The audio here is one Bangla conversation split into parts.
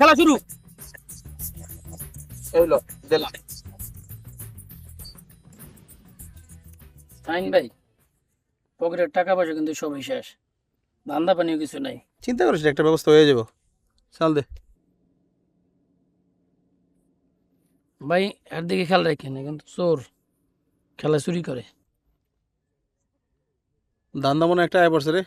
খেলা শুরু। এইলো দিলাম ফাইন ভাই পকেটের টাকা পয়সা কিন্তু সবই শেষ। ধান্দা পানিও কিছু নাই। চিন্তা করিস না, একটা ব্যবস্থা হয়ে যাব। চাল দে। ভাই এর দিকে খেয়াল রাখেন কিন্তু চোর। খেলা চুরি করে। ধান্দা মনে হয় একটা আয় পড়ছে রে।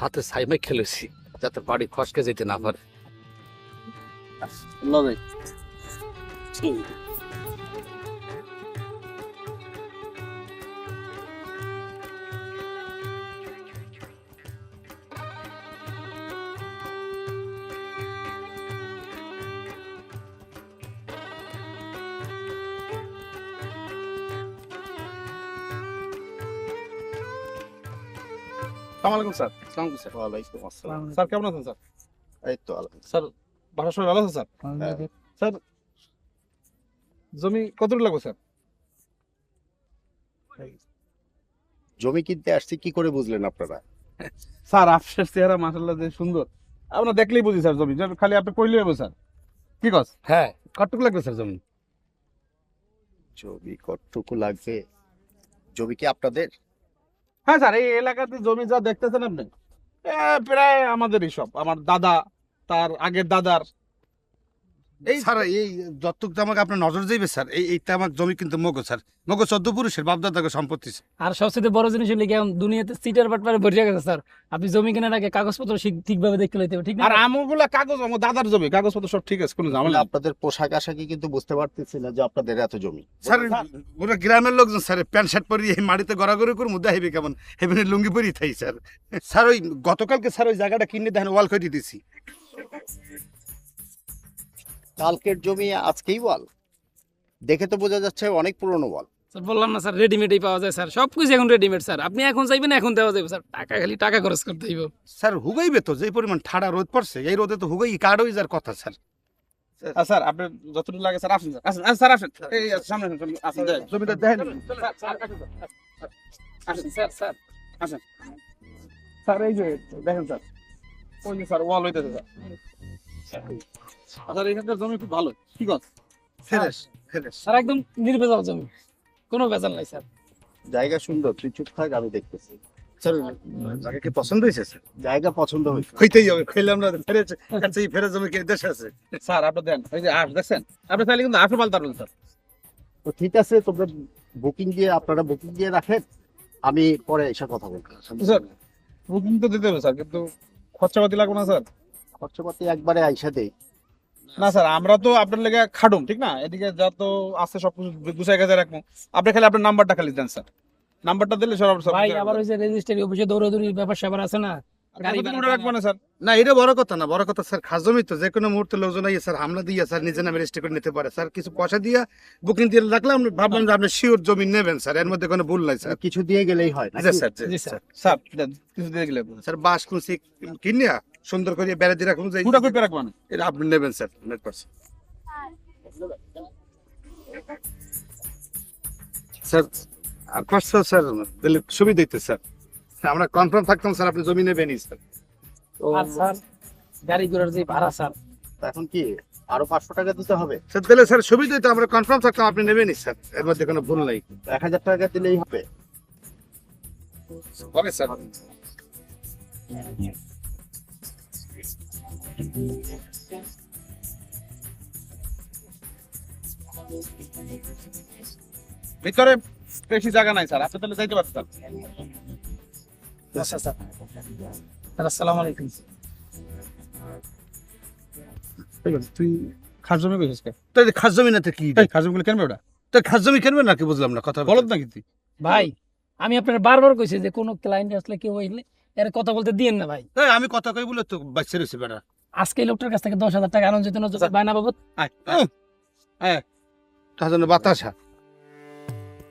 হাতে সাইমে খেলেছি যাতে বাড়ি খসকে যেতে না পারে। লবে। সালামালাইকুম স্যার। সালামালাইকুম স্যার। ওয়ালাইকুম আসসালাম। স্যার কেমন আছেন স্যার? এই তো স্যার বাসার সবাই ভালো আছে স্যার? স্যার জমি কতটুকু লাগবে স্যার? জমি কিনতে আসছি কি করে বুঝলেন আপনারা? স্যার আপনার চেহারা মাসাল্লাহ যে সুন্দর। আপনার দেখলেই বুঝি স্যার জমি। খালি আপনি কইলে হবে স্যার। কি কস? হ্যাঁ। কতটুকু লাগবে স্যার জমি? জমি কতটুকু লাগবে? জমি কি আপনাদের? হ্যাঁ স্যার, এই এলাকাতে জমি যা দেখতেছেন আপনি প্রায় আমাদেরই সব। আমার দাদা, তার আগের দাদার এই স্যার এই যতটুক আমাকে আপনার নজর যাইবে স্যার এই এইটা আমার জমি কিন্তু মগো স্যার। মগো চোদ্দ পুরুষের বাপদাদাকে সম্পত্তি আর সবচেয়ে বড় জিনিস হলে কি এখন দুনিয়াতে সিটার বাটপারে ভরে গেছে স্যার। আপনি জমি কেনার আগে কাগজপত্র ঠিকভাবে দেখতে লইতে হবে ঠিক না আর আমগুলা কাগজ আমার দাদার জমি কাগজপত্র সব ঠিক আছে কোনো ঝামেলা আপনাদের পোশাক আশাকে কিন্তু বুঝতে পারতেছি না যে আপনাদের এত জমি। স্যার ওরা গ্রামের লোকজন স্যার প্যান্ট শার্ট পরি এই মাটিতে গড়াগড়ি করে মুদ্রা হেবে কেমন? হেবেন লুঙ্গি পরি থাই স্যার। স্যার ওই গতকালকে স্যার ওই জায়গাটা কিনে দেখেন ওয়াল করে দিতেছি কালকের জমি আজকেই বল। দেখে তো বোঝা যাচ্ছে অনেক পুরনো বল। স্যার বললাম না স্যার রেডিমেডই পাওয়া যায় স্যার। সব কিছু এখন রেডিমেড স্যার। আপনি এখন চাইবেন এখন দেওয়া যাবে স্যার। টাকা খালি টাকা খরচ করতে হইব। স্যার হুগাইবে তো যে পরিমাণ ঠাড়া রোদ পড়ছে এই রোদে তো হুগাই কার্ড হয়ে যার কথা স্যার। স্যার আপনার যতটুকু লাগে স্যার আসেন স্যার। আসেন আসেন, স্যার আসেন। এই সামনে আসেন, আসেন। জমিটা দেখেন। আসেন স্যার স্যার স্যার এই যে দেখেন স্যার। ওই যে স্যার ওয়াল হইতেছে স্যার। স্যার এখানকার জমি খুব ভালো। ঠিক আছে ফেরেস ফেরেস স্যার একদম নির্ভেজাল জমি। কোনো ভেজাল নাই স্যার। জায়গা সুন্দর তুই চুপ থাক আমি দেখতেছি। স্যার জায়গা কি পছন্দ হয়েছে স্যার? জায়গা পছন্দ হয়েছে। হইতেই হবে খেলে আমরা ফেরেছে এই ফেরে জমি কে দেশে আছে। স্যার আপনি দেন এই যে আস দেখছেন? আপনি চাইলে কিন্তু আশো পাল্টার স্যার। তো ঠিক আছে তোমরা বুকিং দিয়ে আপনারা বুকিং দিয়ে রাখেন আমি পরে এসে কথা বলব। স্যার বুকিং তো দিতে হবে স্যার কিন্তু খরচাপাতি লাগবে না স্যার। খরচাপাতি একবারে আইসা দেই। না স্যার আমরা তো আপনার লেগে খাডুম ঠিক না? এদিকে যা তো আছে সব কিছু গুছাই গাছে রাখব। আপনি খালি আপনার নাম্বারটা খালি দেন স্যার। নাম্বারটা দিলে সব সব ভাই আবার ওই যে রেজিস্ট্রি অফিসে দৌড়াদৌড়ি ব্যাপার স্যাপার আছে না? গাড়ি গাড়ি ভাড়া রাখব না এটা বড় কথা না বড় কথা স্যার খাস জমি তো যে কোনো মুহূর্তে লোকজন আইয়ে স্যার হামলা দিয়ে স্যার নিজে নামে রেজিস্ট্রি করে নিতে পারে। স্যার কিছু পয়সা দিয়ে বুকিং দিয়ে রাখলাম ভাবলাম যে আপনি শিওর জমি নেবেন স্যার এর মধ্যে কোনো ভুল নাই স্যার। কিছু দিয়ে গেলেই হয় স্যার জি জি, স্যার। স্যার। কিছু দিয়ে গেলে স্যার বাস কুচি কিনিয়া? সুন্দর করে বেড়া দিয়ে রাখুন যে পুরা কই রাখব না? এটা আপনি নেবেন স্যার হান্ড্রেড পার্সেন্ট স্যার আপনার স্যার স্যার দিলে সুবিধা দিতে স্যার। আমরা কনফার্ম থাকতাম স্যার আপনি জমি নেবেনই স্যার। আর স্যার গাড়ি ঘোড়ার যে ভাড়া স্যার তো এখন কি আরও পাঁচশো টাকা দিতে হবে? স্যার দিলে স্যার সুবিধা দিতে আমরা কনফার্ম থাকতাম আপনি নেবেনই স্যার। এর মধ্যে কোনো ভুল নাই। এক হাজার টাকা দিলেই হবে। হবে স্যার। ভিতরে বেশি জায়গা নাই স্যার। আপনি তাহলে যাইতে পারতেন। আচ্ছা স্যার। স্যার আসসালামু আলাইকুম। তুই খাস জমি কইছিস কে? তো এই যে খাস জমি না কি? খাস জমিগুলো কেন ওটা তো খাস জমি কিনবে নাকি? বুঝলাম না কথা বলত। নাকি তুই? ভাই আমি আপনার বারবার কইছি যে কোনো ক্লায়েন্ট আসলে কেউ হইলে এর কথা বলতে দিয়েন না ভাই। আমি কথা কই বলে তো বাচ্চা রয়েছে বেটা আজকে এই লোকটার কাছ থেকে দশ হাজার টাকা আনন্দ যেত। বায়না বাবদ তার জন্য বাতাসা